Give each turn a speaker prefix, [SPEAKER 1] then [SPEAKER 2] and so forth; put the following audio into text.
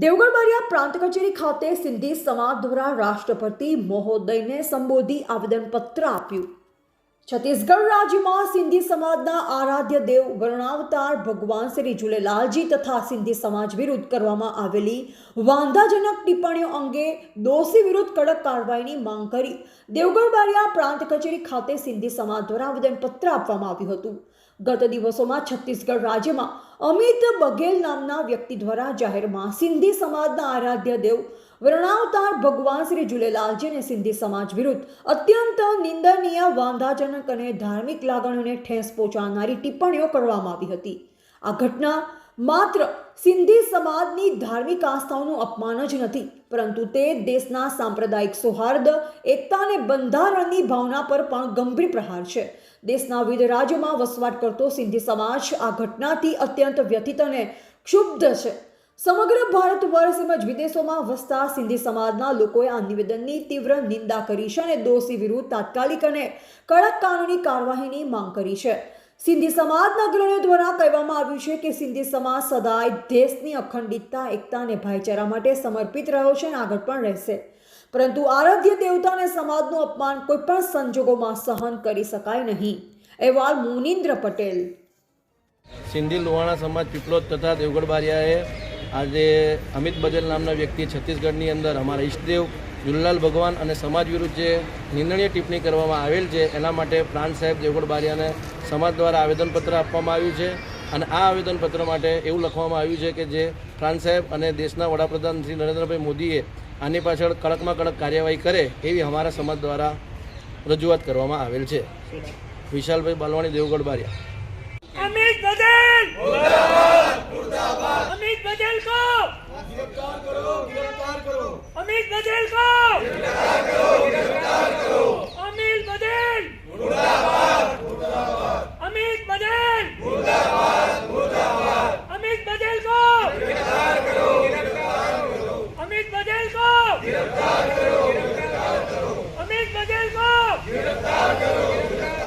[SPEAKER 1] દેવગઢ પ્રાંત કચેરી ખાતે સિંધી સમાજ દ્વારા રાષ્ટ્રપતિ મહોદયને સંબોધી આવેદનપત્ર આપ્યું. છત્તીસગઢ રાજ્યમાં સિંધી સમાજના આરાધ્ય દેવ વર્ણાવતાર ભગવાન શ્રી ઝૂલેલાલજી તથા સિંધી સમાજ વિરુદ્ધ કરવામાં આવેલી વાંધાજનક ટિપ્પણીઓ અંગે દોષી વિરુદ્ધ કડક કાર્યવાહીની માંગ કરી દેવગઢ બારિયા પ્રાંત કચેરી ખાતે સિંધી સમાજ દ્વારા આવેદનપત્ર આપવામાં આવ્યું હતું. ગત દિવસોમાં છત્તીસગઢ રાજ્યમાં અમિત બઘેલ નામના વ્યક્તિ દ્વારા જાહેરમાં સિંધી સમાજના આરાધ્ય દેવ વર્ણાવતાર ભગવાન શ્રી ઝૂલેલાલજી અને સિંધી સમાજ વિરુદ્ધ અત્યંત નિંદનીય, વાંધાજનક અને ધાર્મિક લાગણીઓને ઠેસ પહોંચાડનારી ટિપ્પણીઓ કરવામાં આવી હતી. આ ઘટના માત્ર સિંધી સમાજની ધાર્મિક આસ્થાઓનું અપમાન જ નથી, પરંતુ તે દેશના સાંપ્રદાયિક સૌહાર્દ, એકતા અને બંધારણની ભાવના પર પણ ગંભીર પ્રહાર છે. દેશના વિવિધ રાજ્યોમાં વસવાટ કરતો સિંધી સમાજ આ ઘટનાથી અત્યંત વ્યથિત અને ક્ષુબ્ધ છે. સમગ્ર ભારત વર્ષ તેમજ વિદેશોમાં વસતા સિંધી સમાજના લોકોએ આ નિવેદનની તીવ્ર નિંદા કરી છે અને દોષી વિરુદ્ધ તાત્કાલિક અને કડક કાનૂની કાર્યવાહીની માંગ કરી છે. સિંધી સમાજના અગ્રણીઓ દ્વારા કહેવામાં આવ્યું છે કે સિંધી સમાજ સદાય દેશની અખંડિતતા, એકતા અને ભાઈચારા માટે સમર્પિત રહ્યો છે અને આગળ પણ રહેશે. પરંતુ આરાધ્ય દેવતા અને સમાજનું અપમાન કોઈ પણ સંજોગોમાં સહન કરી શકાય નહીં. અહેવાલ મુનિન્દ્ર પટેલ.
[SPEAKER 2] સિંધી લોહાણા સમાજ પીપલોદ તથા દેવગઢ બારિયાએ આજે અમિત બજલ નામના વ્યક્તિ છત્તીસગઢની અંદર અમારા ઈષ્ટદેવ જુલ્લાલ ભગવાન અને સમાજ વિરુદ્ધ જે નિર્ણય ટિપ્પણી કરવામાં આવેલ છે એના માટે પ્રાંત સાહેબ દેવગઢ બારિયાને સમાજ દ્વારા આવેદનપત્ર આપવામાં આવ્યું છે. અને આ આવેદનપત્ર માટે એવું લખવામાં આવ્યું છે કે જે પ્રાંત સાહેબ અને દેશના વડાપ્રધાન શ્રી નરેન્દ્રભાઈ મોદીએ આની પાછળ કડકમાં કડક કાર્યવાહી કરે એવી અમારા સમાજ દ્વારા રજૂઆત કરવામાં આવેલ છે. વિશાલભાઈ બાલવાણી દેવગઢ બારિયા
[SPEAKER 3] Mudar!